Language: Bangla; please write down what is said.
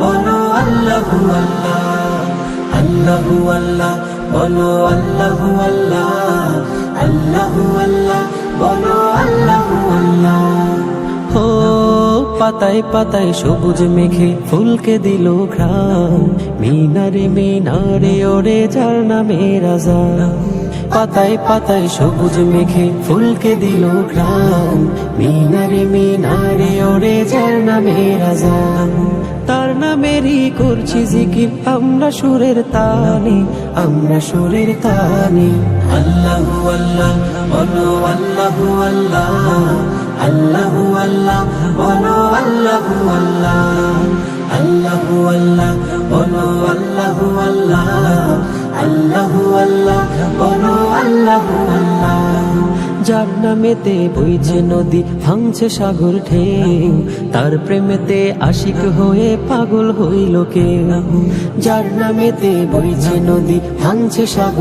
বলো আল্লাহু আল্লাহ আল্লাহু আল্লাহ, বলো আল্লাহু আল্লাহ আল্লাহু আল্লাহ, বলো আল্লাহু আল্লাহ। ও পাতায় পাতায় সবুজ মেঘে ফুলকে দিল ঘ্রাম মিনারে মিনারে ওরে যার নামে রাজা। পাতায় পাতায় সবুজ মেঘে ফুলকে দিল ঘ্রাম মিনারে মিনারে ওরে যার নামে রাজা। তার নামেরই করছি জিকির। আমরা সুরের তানে আমরা সুরের তানে আল্লাহু আল্লাহ, বলো আল্লাহু আল্লাহ। আল্লাহু আল্লাহ, বলো আল্লাহু আল্লাহ। আল্লাহু আল্লাহ, বলো আল্লাহু আল্লাহ। আল্লাহু আল্লাহ, বলো আল্লাহু আল্লাহ। যার নামেতে বইছে নদী, ভাঙছে সাগর ঢেউ। তার প্রেমেতে আশিক হয়ে পাগল হইল কেউ। যার নামেতে বইছে নদী, ভাঙছে সাগর